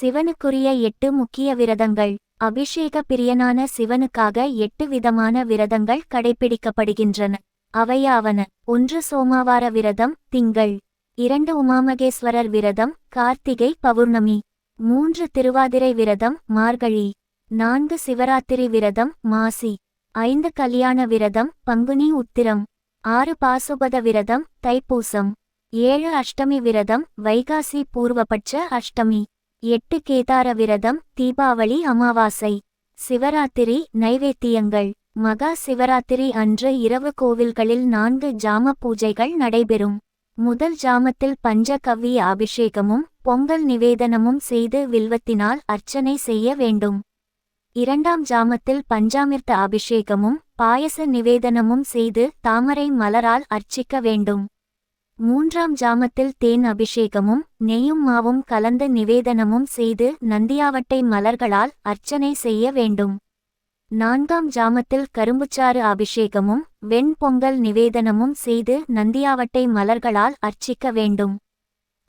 சிவனுக்குரிய எட்டு முக்கிய விரதங்கள். அபிஷேக பிரியனான சிவனுக்காக எட்டு விதமான விரதங்கள் கடைபிடிக்கப்படுகின்றன. அவையாவன ஒன்று சோமாவார விரதம் திங்கள். இரண்டு உமாமகேஸ்வரர் விரதம் கார்த்திகை பௌர்ணமி. மூன்று திருவாதிரை விரதம் மார்கழி. நான்கு சிவராத்திரி விரதம் மாசி. ஐந்து கல்யாண விரதம் பங்குனி உத்திரம். ஆறு பாசுபத விரதம் தைப்பூசம். ஏழு அஷ்டமி விரதம் வைகாசி பூர்வபட்ச அஷ்டமி. எட்டு கேதார விரதம் தீபாவளி அமாவாசை. சிவராத்திரி நைவேத்தியங்கள். மகா சிவராத்திரி அன்று இரவு கோவில்களில் நான்கு ஜாம பூஜைகள் நடைபெறும். முதல் ஜாமத்தில் பஞ்சகவ்ய அபிஷேகமும் பொங்கல் நிவேதனமும் செய்து வில்வத்தினால் அர்ச்சனை செய்ய வேண்டும். இரண்டாம் ஜாமத்தில் பஞ்சாமிர்த அபிஷேகமும் பாயச நிவேதனமும் செய்து தாமரை மலரால் அர்ச்சிக்க வேண்டும். மூன்றாம் ஜாமத்தில் தேன் அபிஷேகமும் நெய்யும் மாவும் கலந்த நிவேதனமும் செய்து நந்தியாவட்டை மலர்களால் அர்ச்சனை செய்ய வேண்டும். நான்காம் ஜாமத்தில் கரும்புச்சாறு அபிஷேகமும் வெண்பொங்கல் நிவேதனமும் செய்து நந்தியாவட்டை மலர்களால் அர்ச்சிக்க வேண்டும்.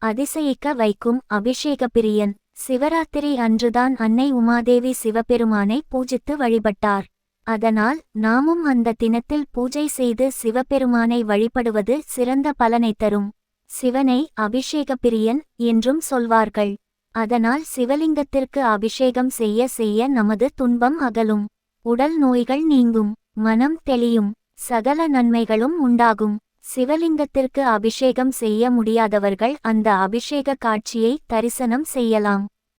அதிசயிக்க வைக்கும் அபிஷேக பிரியன். சிவராத்திரி அன்றுதான் அன்னை உமாதேவி சிவபெருமானை பூஜித்து வழிபட்டார். அதனால் நாமும் அந்த தினத்தில் பூஜை செய்து சிவபெருமானை வழிபடுவது சிறந்த பலனை தரும். சிவனை அபிஷேக பிரியன் என்றும் சொல்வார்கள். அதனால் சிவலிங்கத்திற்கு அபிஷேகம் செய்ய செய்ய நமது துன்பம் அகலும். உடல் நோய்கள் நீங்கும். மனம் தெளியும். சகல நன்மைகளும் உண்டாகும். சிவலிங்கத்திற்கு அபிஷேகம் செய்ய முடியாதவர்கள் அந்த அபிஷேக காட்சியை தரிசனம் செய்யலாம்.